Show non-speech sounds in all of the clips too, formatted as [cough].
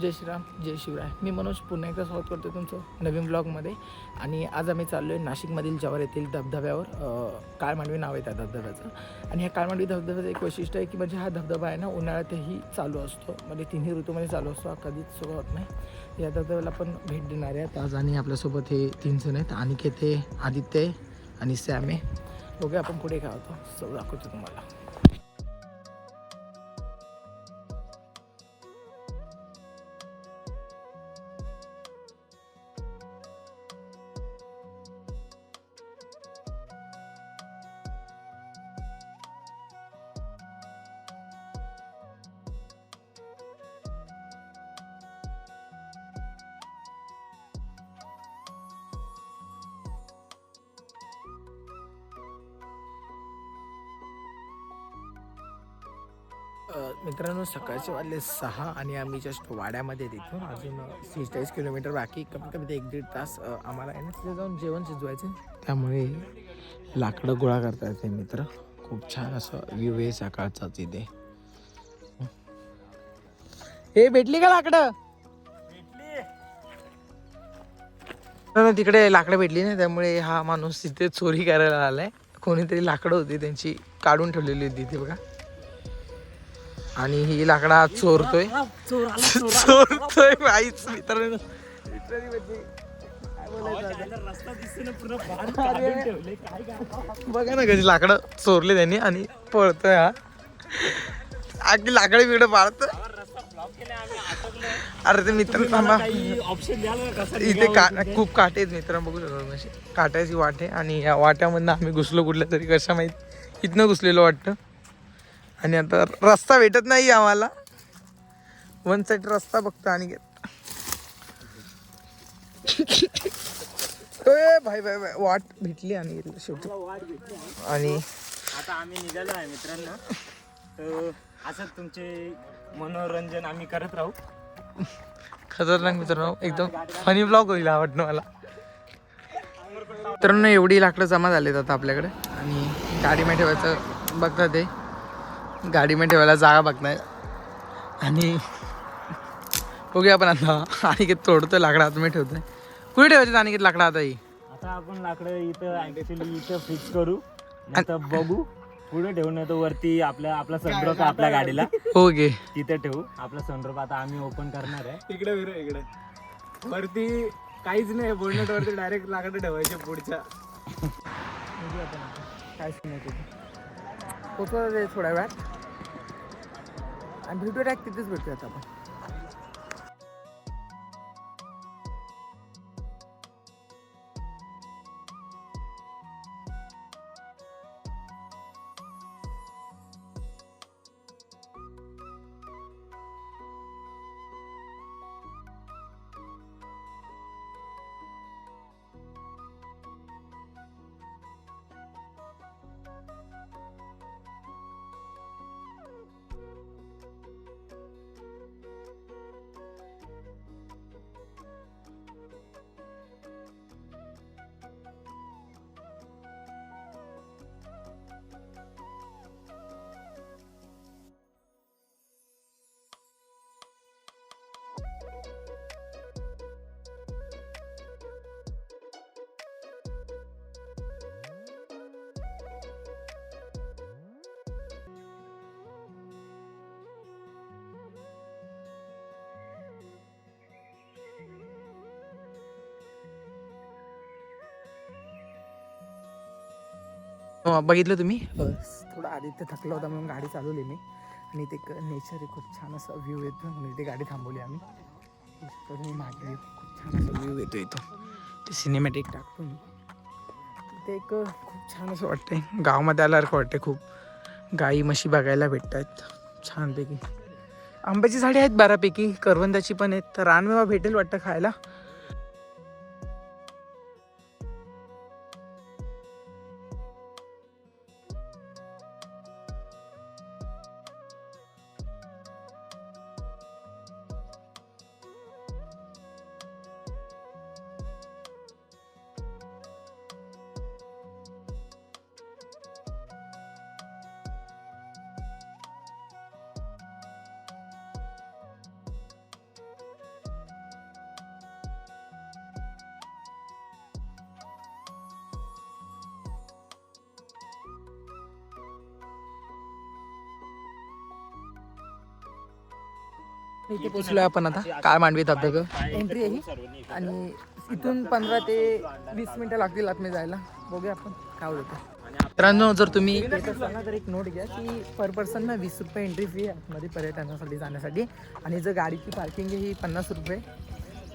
जय श्रीराम जय शिवराय. मी मनोज पुन्हा एकदा स्वागत करतो तुमचं नवीन ब्लॉगमध्ये. आणि आज आम्ही चाललो आहे नाशिकमधील जवार येथील धबधब्यावर. काळमांडवी नाव आहे त्या धबधब्याचं. आणि ह्या काळमांडवी धबधब्याचं एक वैशिष्ट्य आहे की म्हणजे हा धबधबा आहे ना उन्हाळ्यातही चालू असतो. म्हणजे तिन्ही ऋतूमध्ये चालू असतो हा कधीच सुरू होत नाही. या धबधब्याला पण भेट देणार आहेत. आज आणि आपल्यासोबत हे तीन जण आहेत. अनिकेत ते आदित्य आहे आणि सॅम आहे. बघूया आपण पुढे काय होतो. सगळं दाखवतो तुम्हाला. मित्रांनो सकाळचे वाजले सहा आणि आम्ही जस्ट वाड्यामध्ये तिथून अजून सेहेचाळीस किलोमीटर बाकी. कमीत कमी एक दीड तास आम्हाला आहे ना तिथे जाऊन जेवण शिजवायचं त्यामुळे लाकडं गोळा करतात ते मित्र. खूप छान असं व्ह्यू आहे सकाळचा तिथे. हे भेटली का लाकडं? तिकडे लाकडं भेटली ना त्यामुळे हा माणूस तिथे चोरी करायला आलाय. कोणीतरी लाकडं होती त्यांची काढून ठेवलेली होती तिथे बघा. आणि ही लाकडा चोरतोय. चोरतोय काहीच मित्रांनो. बघा ना कशी लाकडं चोरले त्यांनी आणि पळतोय हा. अगदी लाकडे बिकडे पाळत अरे ते मित्र थांबा. इथे का खूप काटे आहेत मित्र बघू शकतो काट्याची वाट आणि या वाट्यामधनं आम्ही घुसलो कुठल्या तरी कशा माहीत? इथनं घुसलेलो वाटतं. आणि आता रस्ता भेटत नाही आम्हाला. वन साईड रस्ता बघतो आणि [laughs] भाई भाई भाई वाट भेटली आणि गेलो शेवटी. आणि आता आम्ही निघालो आहे मित्रांनो. तर असंच तुमचे मनोरंजन आम्ही करत राहू. खतरनाक मित्रांनो एकदम फनी ब्लॉग होईल वाटतं मला. मित्रांनो एवढी लाकडं जमा झालीत आता आपल्याकडे. आणि गाडीमध्ये ठेवायचं बघतात ते. गाडीमध्ये ठेवायला जागा बघताय आणि बघूया आपण आता. आणि तोडतोय लाकडं आता मी ठेवतोय. कुठे ठेवायचं आणि लाकडं आता ही? आता आपण लाकडं इथं ऍक्च्युली इथं फिक्स करू. बघू. पुढे ठेवू नाही तर वरती आपल्या आपला सनरूफ आपल्या गाडीला. ओके. तिथे ठेवू. आपला सनरूफ आता आम्ही ओपन करणार आहे. इकडे विरो इकडे. वरती काहीच नाही बोलण्यात वरती डायरेक्ट लाकडं ठेवायचे पुढच्या. काय पोचवलं थोड्या वेळात. आणि भेटूया डायरेक्ट तिथेच भेटूयात आपण. हो, बघितलं तुम्ही? थोडा आदित्य थकला होता म्हणून गाडी चालवली मी. आणि ते नेचर आहे खूप छान असा व्ह्यू येतो म्हणून ते गाडी थांबवली आम्ही. तर मी मागे खूप छान असा व्ह्यू येतो इथं. ते सिनेमॅटिक टाकतो मी ते एक खूप छान असं वाटतंय. गावामध्ये आल्यासारखं वाटतंय खूप. गाई म्हशी बघायला भेटत आहेत छानपैकी. आंब्याची झाडे आहेत बऱ्यापैकी करवंदाची पण आहेत. तर रानमेवा भेटेल वाटतं खायला. इथे पोचलोय आपण आता. काळ मांडवी धबधबा? काय एंट्री आहे ही. आणि इथून पंधरा ते वीस मिनिटं लागतील आतमध्ये जायला. बघूया आपण. काय होतं मित्रांनो जर तुम्ही येत तर एक नोट घ्या की पर पर्सन ना वीस रुपये एंट्री फी आहे आतमध्ये पर्यटनासाठी जाण्यासाठी. आणि जर गाडीची पार्किंग आहे ही पन्नास रुपये.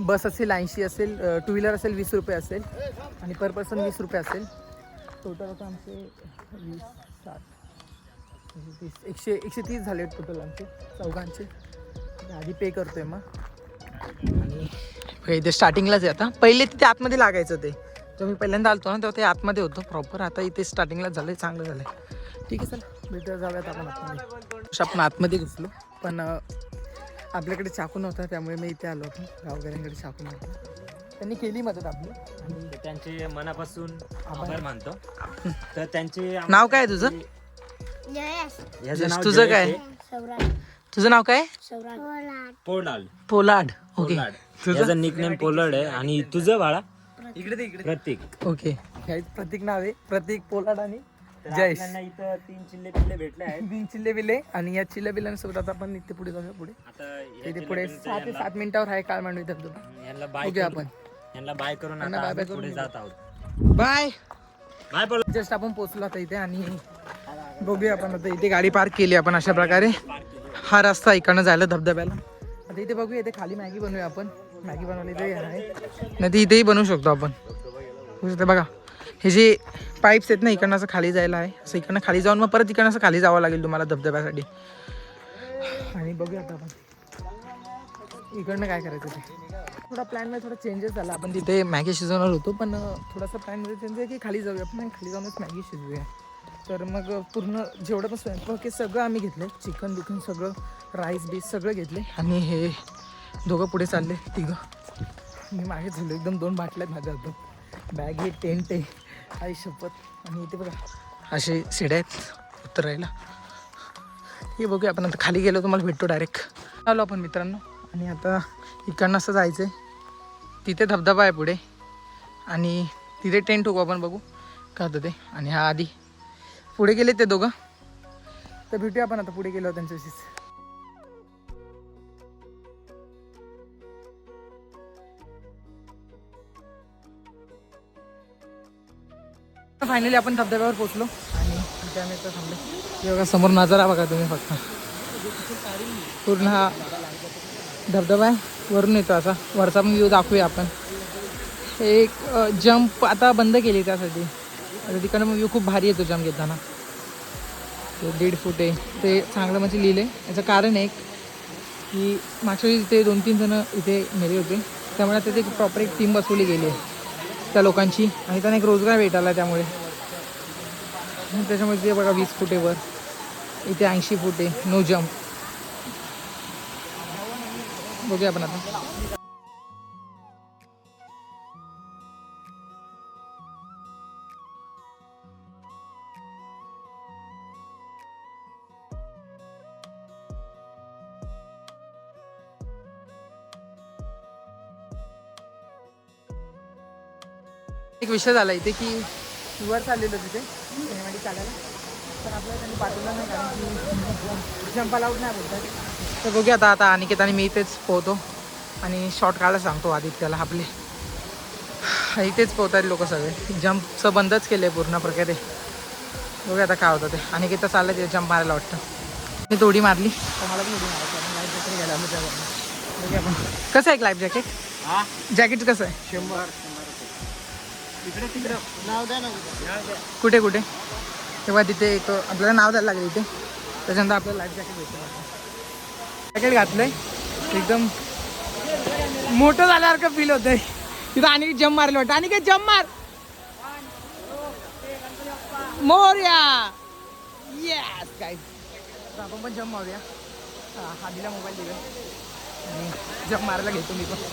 बस असेल ऐंशी असेल टू व्हीलर असेल वीस रुपये असेल. आणि पर पर्सन वीस रुपये असेल. टोटल आता आमचे वीस म्हणजे तीस एकशे एकशे तीस झाले टोटल आमचे चौघांचे. आधी पे करतोय मग. आणि हे इथे स्टार्टिंगलाच आहे आता. पहिले तिथे आतमध्ये लागायचं ते जेव्हा मी पहिल्यांदा आलतो ना तेव्हा ते आतमध्ये होतं प्रॉपर आता इथे स्टार्टिंगलाच झालं चांगलं झालं ठीक आहे चल. भेटूया जाऊयात आपण आतमध्ये. आपण आतमध्ये घुसलो. पण आपल्याकडे चाकू नव्हता त्यामुळे मी इथे आलो आपण गावकऱ्यांकडे चाकू नव्हता. त्यांनी केली मदत आपली. आणि त्यांचे मनापासून आभार मानतो. तर त्यांचे नाव काय आहे तुझं? याचं नाव तुझं काय? आहे. तुझं नाव काय? पोलाड पोलाड ओके पोलाड याचं निकनेम पोलाड आहे आणि तुझं बाळा? इकडे इकडे प्रतीक. ओके प्रतीक नाव आहे. प्रतीक पोलाड आणि जयेश. आपल्याला इथं तीन चिल्ले पिल्ले भेटले आहेत. तीन चिल्ले बिल्ले आणि या चिल्ले बिल्ल्यांसोबत आता आपण इथे पुढे जाऊया पुढे. आता या इथे पुढे सहा ते सात मिनिटावर आहे काळ मांडवी धबधबा यांना बाय बघूया आपण. यांना बाय करून यांना आता पुढे जात आहोत. बाय बाय पोलाड जस्ट आपण पोहोचलो आता इथे आणि बघूया आपण आता इथे गाडी पार्क केली आपण अशा प्रकारे. हा रस्ता इकडनं जायला धबधब्याला. आता इथे बघूया इथे खाली मॅगी बनवूया आपण. मॅगी बनवली इथे आहे. नाही ते इथेही बनवू शकतो आपण. बघा हे जे पाईप्स आहेत ना इकडनं असं खाली जायला आहे. असं इकडनं खाली जाऊन मग परत इकडनं असं खाली जावं लागेल तुम्हाला धबधब्यासाठी. आणि बघूया आता आपण. इकडनं काय करायचं ते. थोडा प्लॅनमध्ये थोडा चेंजेस झाला. आपण तिथे मॅगी शिजवणार होतो पण थोडासा प्लॅनमध्ये चेंज आहे की खाली जाऊया आपण खाली जाऊनच मॅगी शिजवूया. तर मग पूर्ण जेवढं पण स्वयंपाक हे सगळं आम्ही घेतलं. चिकन बिकन सगळं राईस बीस सगळं घेतले. आणि हे दोघं पुढे चालले तिघं. मी मागे झालो एकदम दोन बाटल्या आहेत माझ्या हातात. बॅग हे टेंट आहे आई शपथ. आणि इथे बघा असे शिड्या आहेत उतरायला. हे बघूया आपण आता खाली गेलो तुम्हाला भेटतो डायरेक्ट आलो आपण मित्रांनो. आणि आता इकडनं असं जायचं आहे तिथे धबधबा आहे पुढे. आणि तिथे टेंट ठोकू आपण बघू. काय होतं ते? आणि हा आधी पुढे गेले ते दोघं? तर भेटूया आपण आता पुढे गेलो त्यांच्याशीच. फायनली आपण धबधब्यावर पोचलो आणि थांबले. बघा समोर नजारा बघा तुम्ही फक्त. पूर्ण हा धबधबा आहे. वरून येतो असा. वरचा पण व्ह्यू दाखवूया आपण. एक जंप आता बंद केली त्यासाठी. आता तिकडनं व्ह्यू खूप भारी येतो जंप घेताना. ते दीड फूट आहे. ते चांगलं म्हणजे लिहिलं आहे याचं कारण एक की मागच्या वेळी इथे दोन तीन जणं इथे मेले होते. त्यामुळे तिथे प्रॉपर एक टीम बसवली गेली आहे. त्या लोकांची. आणि त्यांना एक रोजगार भेटाला त्यामुळे. त्याच्यामुळे ते बघा वीस फुटेवर वर. इथे ऐंशी फुटे नो जम्प बघूया आपण आता. एक विषय झाला इथे की वर चाललेलो तिथे. सिनेमॅटिक काढायला पण आपल्याला त्यांनी पाठवलं नाही कारण की नाही बोलतात. तर बघूया आता आता अनिकेत आणि मी इथेच पोहतो. आणि शॉर्ट काढायला सांगतो आदित्याला आपले. इथेच पोहतात लोक सगळे. जंपचं बंदच केलं आहे पूर्ण प्रकारे. बघूया आता काय होतं ते. अनिकेत तर चाललं ते जंप मारायला वाटतं. मी थोडी मारली. तर मला पण थोडी मारायची लाईफ जॅकेट घ्यायला बघूया आपण. कसं आहे लाईफ जॅकेट हा? जॅकेट कसं आहे? शंभर. तिकडे नाव द्या ना कुठे कुठे? तेव्हा तिथे एक आपल्याला नाव द्यायला लागेल इथे. त्याच्यानंतर आपल्याला लाईफ जॅकेट भेटतं जॅकेट घातलंय. एकदम मोठं झाल्यासारखं फील होतंय? तिथं आणि जम मारलं वाटतं. आणि काय जम मार! मोर्या! येस काय आपण पण जम मारूया. हा हादीला मोबाईल दिला. जम मारायला घेतो मी पण.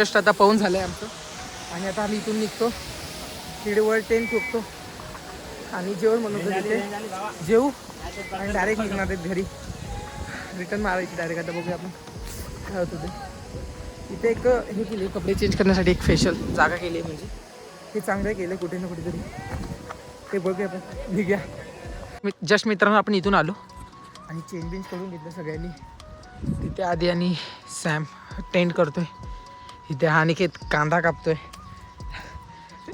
जस्ट आता पाहून झालं आहे आमचं. आणि आता आम्ही इथून निघतो. तिडेवर टेन ठोकतो. आणि जेवण म्हणून तिथे. जेऊ. आणि डायरेक्ट निघणार आहेत घरी. रिटर्न मारायची डायरेक्ट आता बघूया आपण. काय होतं ते. इथे एक हे केली कपडे चेंज करण्यासाठी एक फेशल जागा केली आहे म्हणजे. हे चांगलं केलं कुठे ना कुठेतरी. ते बघूया आपण. निघूया. मी जस्ट मित्रांनो आपण इथून आलो. आणि चेंज बिंज करून घेतलं सगळ्यांनी. तिथे आधी आणि सॅम टेंट करतोय. इथे अनिकेत कांदा कापतोय.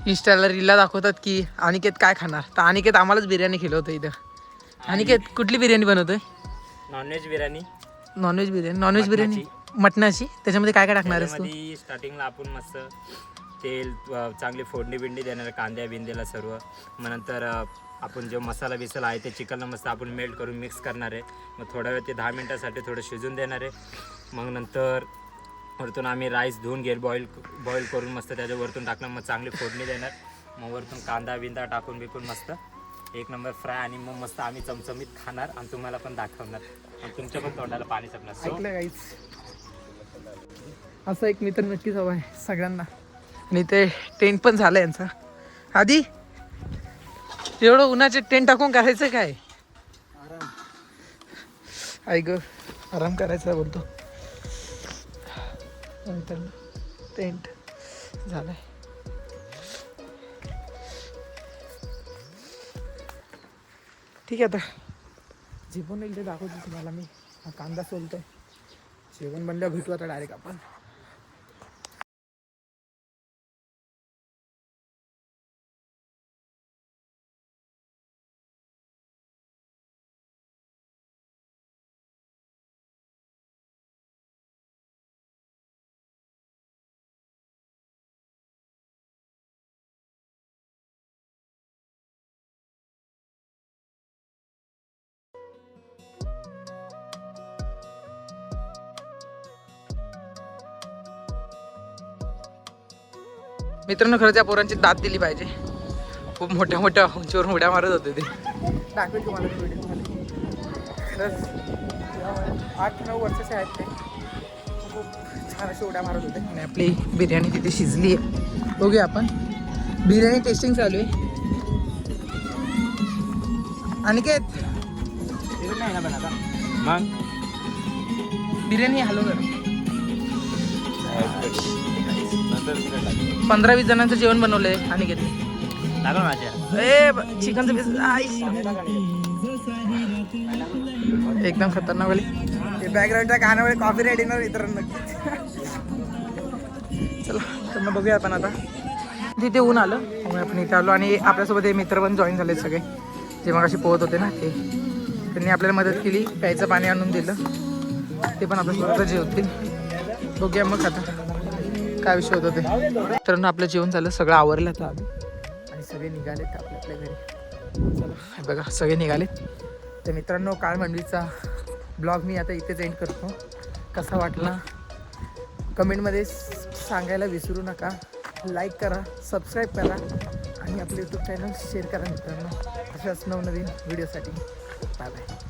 इंस्टाला रीलला दाखवतात की अनिकेत काय खाणार? तर अनिकेत आम्हालाच बिर्याणी खिलवतो इथं. अनिकेत कुठली बिर्याणी बनवतोय? Non veg biryani. Non veg biryani non veg biryani. मटणाची. त्याच्यामध्ये काय काय टाकणार आहेस स्टार्टिंगला आपण मस्त तेल चांगली फोडणी बिंडी देणार कांद्या बिंद्याला सर्व. मग नंतर आपण जो मसाला बिसाला आहे ते चिकनला मस्त आपण मेल्ट करून मिक्स करणार आहे. मग थोड्या वेळ ते दहा मिनटासाठी थोडं शिजून देणार आहे. मग नंतर वरतून आम्ही राईस धुवून घेईल बॉईल बॉईल करून मस्त त्याच्या वरतून टाकणार मग चांगली फोडणी देणार. मग वरतून कांदा बिंदा टाकून बिकून मस्त. एक नंबर फ्राय आणि मग मस्त आम्ही चमचमीत खाणार आणि तुम्हाला पण दाखवणार. आणि तुमच्या पण तोंडाला पाणी चपणार असं एक मित्र नक्कीच हवा आहे सगळ्यांना. आणि ते टेंट पण झालं यांचा. आधी एवढं उन्हाचे टेंट टाकून करायचं काय? आराम. ऐक आराम करायचा बोलतो. नंतर टेंट झालंय. ठीक आहे आता. जेवण येईल ते दाखवतो तुम्हाला मी. हा कांदा सोलतोय. जेवण बनल्यावर भेटू आता डायरेक्ट आपण. मित्रांनो खरंच या पोरांची दात दिली पाहिजे. खूप मोठ्या मोठ्या उंचीवरून उड्या मारत होते ते. दाखवेल तुम्हाला खरंच आठ नऊ वर्षाचे आहेत ते. खूप छान अशी उड्या मारत होते. आणि आपली बिर्याणी तिथे शिजली आहे. बघूया आपण. बिर्याणी टेस्टिंग चालू आहे. अनिकेत. नाही ना पण आता. मग? बिर्याणी हलव जरा पंधरा वीस जणांचं जेवण बनवलंय माझ्या ए चिकनचं पीस आई एकदम खतरनाक वाली. हे बॅकग्राऊंडच्या गाण्यामुळे कॉपी राईट येणार मित्रांनो चला तर मग बघूया आपण आता. तिथे ऊन आलं त्यामुळे आपण इथे आलो. आणि आपल्यासोबत हे मित्र पण जॉईन झाले सगळे. जे मग अशी पोहत होते ना ते. त्यांनी आपल्याला मदत केली प्यायचं पाणी आणून दिलं. ते पण आपल्यासोबत जेवतील. बघूया मग आता. काय विषय होता ते? तर आपलं जेवण झालं सगळं आवरलं आता. आम्ही आणि सगळे निघालेत आपल्या आपल्या घरी. चला हे बघा सगळे निघालेत. तर मित्रांनो काळ मंडळीचा ब्लॉग मी आता इथेच एंड करतो. कसा वाटला? कमेंटमध्ये सांगायला विसरू नका. लाईक करा सबस्क्राईब करा. आणि आपलं यूट्यूब चॅनल शेअर करा मित्रांनो. अशाच नवनवीन व्हिडिओसाठी बाय बाय